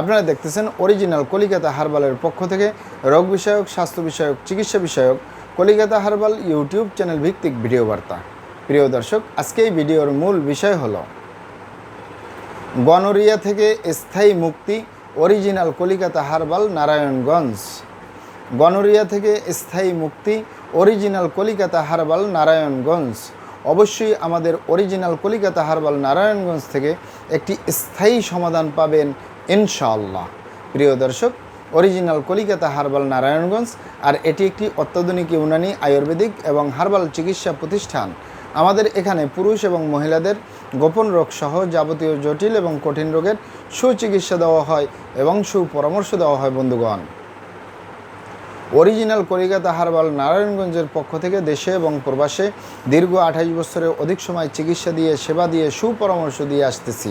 আপনারা দেখতেছেন অরিজিনাল কলিকাতা হারবালের পক্ষ থেকে রোগ বিষয়ক, স্বাস্থ্য বিষয়ক, চিকিৎসা বিষয়ক কলিকাতা হারবাল ইউটিউব চ্যানেল ভিত্তিক ভিডিও বার্তা। প্রিয় দর্শক, আজকে এই ভিডিওর মূল বিষয় হল গনোরিয়া থেকে স্থায়ী মুক্তি original Kolkata herbal, Narayanganj. Gonorrhoea থেকে স্থায়ী মুক্তি অরিজিনাল কলিকাতা হারবাল, নারায়ণগঞ্জ। অবশ্যই আমাদের অরিজিনাল কলিকাতা হারবাল, নারায়ণগঞ্জ থেকে একটি স্থায়ী সমাধান পাবেন ইনশাআল্লাহ। প্রিয় দর্শক, অরিজিনাল কলিকাতা হার্বাল নারায়ণগঞ্জ আর এটি একটি অত্যাধুনিক ইউনানি আয়ুর্বেদিক এবং হার্বাল চিকিৎসা প্রতিষ্ঠান। আমাদের এখানে পুরুষ এবং মহিলাদের গোপন রোগ সহ যাবতীয় জটিল এবং কঠিন রোগের সুচিকিৎসা দেওয়া হয় এবং সুপরামর্শ দেওয়া হয় বন্ধুগণ। অরিজিনাল কলিকাতা হারবাল নারায়ণগঞ্জের পক্ষ থেকে দেশে এবং প্রবাসে দীর্ঘ আঠাশ বছরের অধিক সময় চিকিৎসা দিয়ে, সেবা দিয়ে, সুপরামর্শ দিয়ে আসতেছি।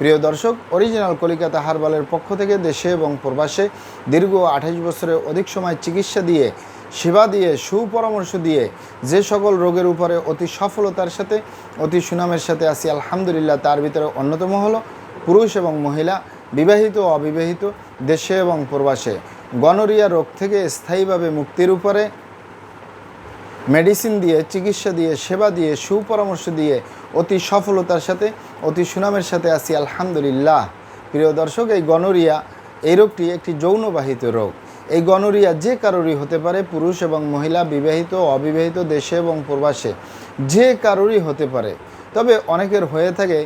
প্রিয় দর্শক অরিজিনাল কলিকাতা হারবালের পক্ষ থেকে দেশে এবং প্রবাসে দীর্ঘ আঠাশ বছরের অধিক সময় চিকিৎসা দিয়ে, সেবা দিয়ে, সুপরামর্শ দিয়ে যে সকল রোগের উপরে অতি সফলতার সাথে, অতি সুনামের সাথে আসি আলহামদুলিল্লাহ, তার ভিতরে অন্যতম হলো পুরুষ এবং মহিলা, বিবাহিত অবিবাহিত, দেশে এবং প্রবাসে। গনোরিয়া রোগ থেকে স্থায়ীভাবে মুক্তির উপরে মেডিসিন দিয়ে, চিকিৎসা দিয়ে, সেবা দিয়ে, সুপরামর্শ দিয়ে অতি সফলতার সাথে, অতি সুনামের সাথে আছি, আলহামদুলিল্লাহ। প্রিয় দর্শক, এই গনোরিয়া, এই রোগটি একটি যৌনবাহিত রোগ। এই গনোরিয়া যে কারোরই হতে পারে, পুরুষ এবং মহিলা, বিবাহিত, অবিবাহিত, দেশে এবং প্রবাসে, যে কারোরই হতে পারে। তবে অনেকের হয়ে থাকে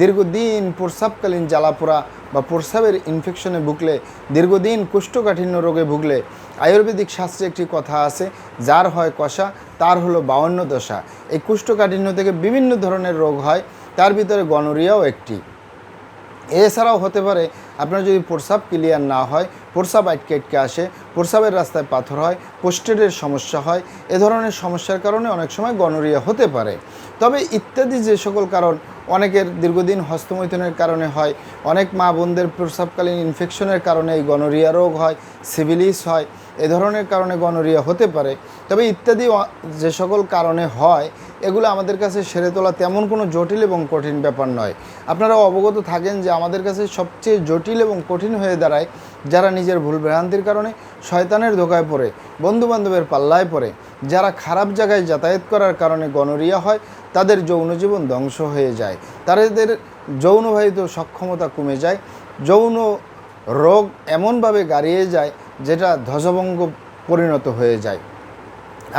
দীর্ঘদিন প্রস্রাবকালীন জ্বালাপোড়া বা প্রস্রাবের ইনফেকশনে ভুগলে, দীর্ঘদিন কোষ্ঠকাঠিন্য রোগে ভুগলে। আয়ুর্বেদিক শাস্ত্রে একটি কথা আছে, যার হয় কষা, তার হলো বাউন্ন দশা। এই কোষ্ঠকাঠিন্য থেকে বিভিন্ন ধরনের রোগ হয়, তার ভিতরে গনোরিয়াও একটি। এছাড়াও হতে পারে আপনার যদি প্রসাব ক্লিয়ার না হয় প্রসাব আটকে আটকে আসে প্রসাবের রাস্তায় পাথর হয়, পোস্টেডের সমস্যা হয়, এ ধরনের সমস্যার কারণে অনেক সময় গনোরিয়া হতে পারে। তবে ইত্যাদি যে সকল কারণ অনেকের দীর্ঘদিন হস্তমৈথনের কারণে হয়, অনেক মা বোনদের প্রস্রাবকালীন ইনফেকশনের কারণে এই গনোরিয়া রোগ হয়, সিভিলিস হয় এ ধরনের কারণে গনোরিয়া হতে পারে। তবে ইত্যাদি যে সকল কারণে হয়, এগুলো আমাদের কাছে সেরে তোলা তেমন কোনো জটিল এবং কঠিন ব্যাপার নয়। আপনারা অবগত থাকেন যে আমাদের কাছে সবচেয়ে জটিল এবং কঠিন হয়ে দাঁড়ায় যারা নিজের ভুল ভ্রান্তির কারণে শয়তানের ধোকায় পড়ে, বন্ধুবান্ধবের পাল্লায় পড়ে। যারা খারাপ জায়গায় যাতায়াত করার কারণে গনোরিয়া হয়, তাদের যৌন জীবন ধ্বংস হয়ে যায়। তাদের যৌনবাহিত সক্ষমতা কমে যায়। যৌন রোগ এমনভাবে গাড়িয়ে যায় যেটা ধ্বজভঙ্গ পরিণত হয়ে যায়।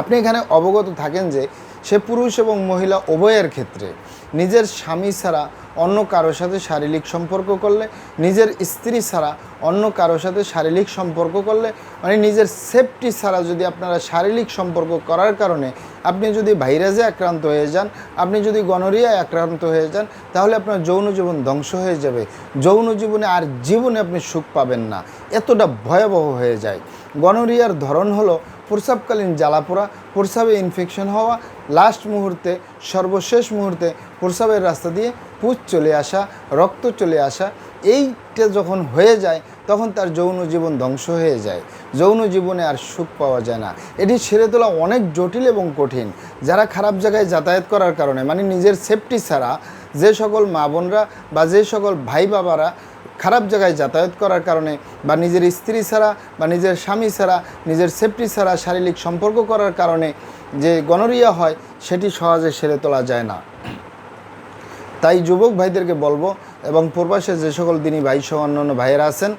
আপনি এখানে অবগত থাকেন যে সে পুরুষ এবং মহিলা উভয়ের ক্ষেত্রে নিজের স্বামী ছাড়া অন্য কারোর সাথে শারীরিক সম্পর্ক করলে, নিজের স্ত্রী ছাড়া অন্য কারোর সাথে শারীরিক সম্পর্ক করলে মানে নিজের সেফটি ছাড়া যদি আপনারা শারীরিক সম্পর্ক করার কারণে আপনি যদি ভাইরাসে আক্রান্ত হয়ে যান, আপনি যদি গনোরিয়ায় আক্রান্ত হয়ে যান, তাহলে আপনার যৌন জীবন ধ্বংস হয়ে যাবে। যৌন জীবনে আর জীবনে আপনি সুখ পাবেন না। এতটা ভয়াবহ হয়ে যায়। গনোরিয়ার ধরন হলো প্রস্রাবকালীন জ্বালাপোড়া, প্রস্রাবে ইনফেকশন হওয়া লাস্ট মুহূর্তে, সর্বশেষ মুহূর্তে প্রস্রাবের রাস্তা দিয়ে পুজ চলে আসা, রক্ত চলে আসা, এইটা যখন হয়ে যায়, তখন তার যৌন জীবন ধ্বংস হয়ে যায়। যৌন জীবনে আর সুখ পাওয়া যায় না। এটি ছেড়ে তোলা অনেক জটিল এবং কঠিন। যারা খারাপ জায়গায় যাতায়াত করার কারণে মানে নিজের সেফটি ছাড়া, যে সকল মা বোনরা বা যে সকল ভাই বাবারা খারাপ জায়গায় যাতায়াত করার কারণে বা নিজের স্ত্রী ছাড়া বা নিজের স্বামী ছাড়া, নিজের সেফটি ছাড়া শারীরিক সম্পর্ক করার কারণে যে গনোরিয়া হয়, সেটি সহজে সেরে তোলা যায় না। তাই যুবক ভাইদেরকে বলব এবং প্রবাসে যে সকল দিনই ভাই সহ অন্যান্য ভাইয়েরা আছেন,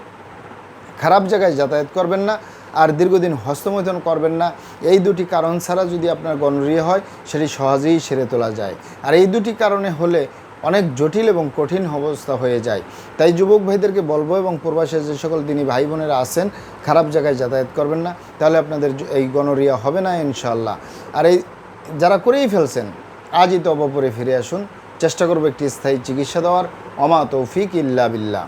খারাপ জায়গায় যাতায়াত করবেন না আর দীর্ঘদিন হস্তমৈথন করবেন না। এই দুটি কারণ ছাড়া যদি আপনার গনোরিয়া হয়, সেটি সহজেই সেরে তোলা যায়। আর এই দুটি কারণে হলে অনেক জটিল এবং কঠিন অবস্থা হয়ে যায়। তাই যুবক ভাইদেরকে বলব এবং প্রবাসে যে সকল দিনই ভাই বোনেরা আসেন খারাপ জায়গায় যাতায়াত করবেন না। তাহলে আপনাদের এই গণরিয়া হবে না ইনশাল্লাহ আর এই যারা করেই ফেলছেন, আজই তো অবপরে ফিরে আসুন। চেষ্টা করব একটি স্থায়ী চিকিৎসা দেওয়ার। অমা তৌফিক ইল্লা বিল্লাহ।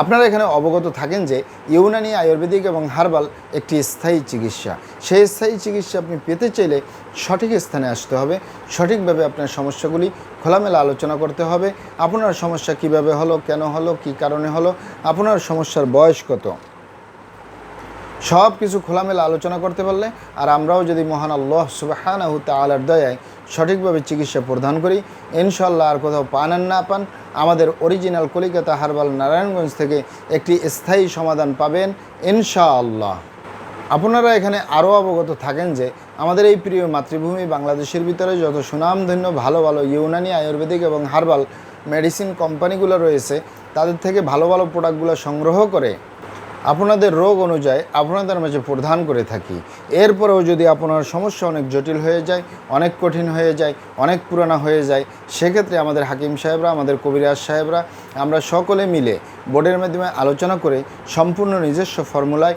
আপনারা এখানে অবগত থাকেন যে ইউনানি আয়ুর্বেদিক এবং হার্বাল একটি স্থায়ী চিকিৎসা। সেই স্থায়ী চিকিৎসা আপনি পেতে চাইলে সঠিক স্থানে আসতে হবে। সঠিকভাবে আপনার সমস্যাগুলি খোলামেলা আলোচনা করতে হবে। আপনার সমস্যা কীভাবে হলো, কেন হলো, কি কারণে হলো, আপনার সমস্যার বয়স কত? সব কিছু খোলামেলা আলোচনা করতে পারলে আর আমরাও যদি মহান আল্লাহ সুবাহানাহু তালার দয়ায় সঠিকভাবে চিকিৎসা প্রদান করি ইনশাল্লাহ আর কোথাও পান আর না পান আমাদের অরিজিনাল কলিকাতা হারবাল নারায়ণগঞ্জ থেকে একটি স্থায়ী সমাধান পাবেন ইনশাআল্লাহ। আপনারা এখানে আরও অবগত থাকেন যে আমাদের এই প্রিয় মাতৃভূমি বাংলাদেশের ভিতরে যত সুনামধন্য ভালো ভালো ইউনানি আয়ুর্বেদিক এবং হার্বাল মেডিসিন কোম্পানিগুলো রয়েছে, তাদের থেকে ভালো ভালো প্রোডাক্টগুলো সংগ্রহ করে আপনাদের রোগ অনুযায়ী আপনাদের মাঝে প্রধান করে থাকি। এরপরেও যদি আপনার সমস্যা অনেক জটিল হয়ে যায়, অনেক কঠিন হয়ে যায়, অনেক পুরানা হয়ে যায়, সেক্ষেত্রে আমাদের হাকিম সাহেবরা, আমাদের কবিরাজ সাহেবরা, আমরা সকলে মিলে বোর্ডের মাধ্যমে আলোচনা করে সম্পূর্ণ নিজস্ব ফর্মুলায়